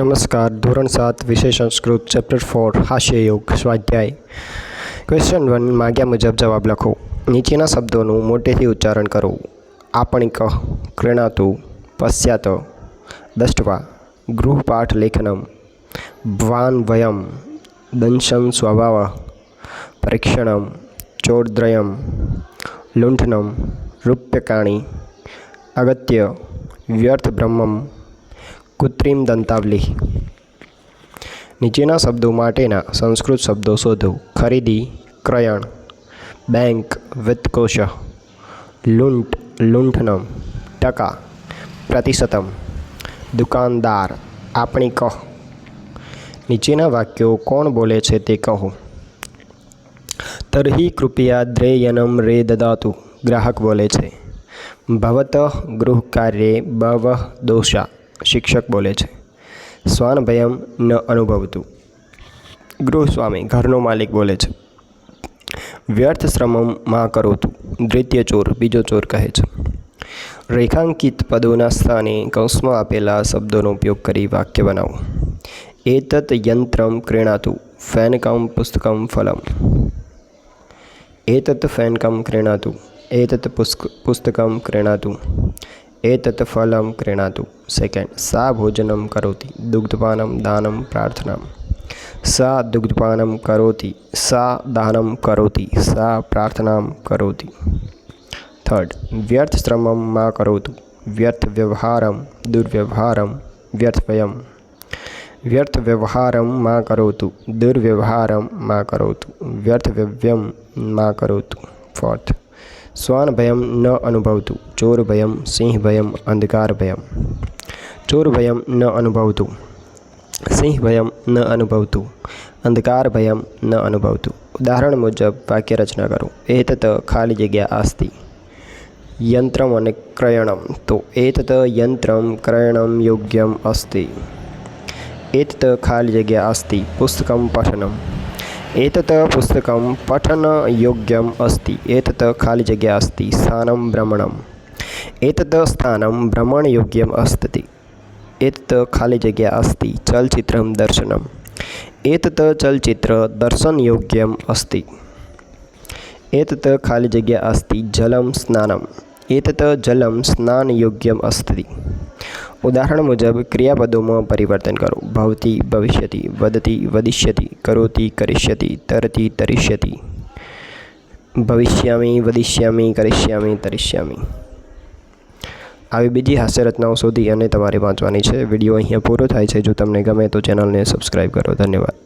નમસ્કાર. ધોરણ સાત વિષય સંસ્કૃત ચેપ્ટર ફોર હાસ્યયોગ, સ્વાધ્યાય. ક્વેશ્ચન વન માગ્યા મુજબ જવાબ લખો. નીચેના શબ્દોનું મોટેથી ઉચ્ચારણ કરો. આપણિક, ક્રીણાતુ, પશ્ચાત, દષ્ટવા, ગૃહપાઠ લેખનમ ભ્વાન વયમ દંશન સ્વભાવ, પરીક્ષણમ, ચોરદ્રયમ, લુંઠનમ, રૂપ્યકાણી, અગત્ય વ્યર્થ બ્રહ્મમ કૃત્રિમ દંતાવલી. નીચેના શબ્દો માટેના સંસ્કૃત શબ્દો શોધો. ખરીદી, ક્રયણ, બેંક વિત્તકોશ લૂંટ, લૂંઠનમ, ટકા, પ્રતિશતમ, દુકાનદાર, આપણી કહ નીચેના વાક્યો કોણ બોલે છે તે કહો. તર્હિ કૃપયા દ્રેયનમ રે દદાતુ. ગ્રાહક બોલે છે. ભવત ગૃહકાર્યે બવ દોષા. શિક્ષક બોલે છે. શ્વાનભયમ ન અનુભવતું. ગૃહસ્વામી ઘરનો માલિક બોલે છે. વ્યર્થ શ્રમમમાં કરોતું. દ્વિતીય ચોર બીજો ચોર કહે છે. રેખાંકિત પદોના સ્થાને કૌંસમાં આપેલા શબ્દોનો ઉપયોગ કરી વાક્ય બનાવો. એતત યંત્રમ ક્રીણાતું ફેનકમ પુસ્તકમ ફલમ. એતત ફેનકમ ક્રીણાતું. એતત પુસ્ક પુસ્તકમ ક્રીણાતું. एतत् फलं क्रीणातु सेकेण्ड् सा भोजनं करोति, दुग्धपानं दानं प्रार्थनां सा दुग्धपानं करोति, सा दानं करोति, सा प्रार्थनां करोति। थर्ड् व्यर्थश्रमं मा करोतु व्यर्थव्यवहारं दुर्व्यवहारं व्यर्थव्ययम् व्यर्थव्यवहारं मा करोतु, दुर्व्यवहारं मा करोतु व्यर्थव्यव्यं मा करोतु। फोर्थ વ્યર્થ વ્યવ્યમ મા કરોતુ ફોર્થ શ્વાન ભયમ ન અનુભવતું ચોર ભયમ સિંહ ભયમ અંધકાર ભયમ ચોર ભયમ ન અનુભવતું સિંહ ભયમ ન અનુભવતું અંધકાર ભયમ ન અનુભવતું ઉદાહરણ મુજબ વાક્ય રચના કરો એતત ખાલી જગ્યા આસ્તિ યંત્રમ અને ક્રયણમ તો એતત યંત્રમ ક્રયણમ યોગ્યમ અસ્તિ એતત ખાલી જગ્યા અસ્તિ પુસ્તકમ પઠનમ एतत् पुस्तकं पठनयोग्यम् अस्ति एतत् खाली जग्या अस्ति स्थानं भ्रमणम् एतत् स्थानं भ्रमणयोग्यम् अस्ति एतत् खाली जग्या अस्ति चलचित्रं दर्शनम् एतत् चलचित्रदर्शनयोग्यम् अस्ति एतत् खाली जग्या अस्ति जलं स्नानम् एतत् जलं स्नानयोग्यम् अस्ति ઉદાહરણ મુજબ, ક્રિયાપદોમાં પરિવર્તન કરો. ભવતી ભવિષ્યતિ વદતી વદિષ્યતિ કરોતી કરિષ્યતિ, તરતી તરિષ્યતિ. ભવિષ્યામી વદિષ્યામી કરિષ્યામી, તરિષ્યામી. આવી બીજી હાસ્ય રચનાઓ શોધી અને તમારે વાંચવાની છે. વીડિયો અહીંયા પૂરો થાય છે. જો તમને ગમે તો ચેનલને સબસ્ક્રાઈબ કરો. ધન્યવાદ.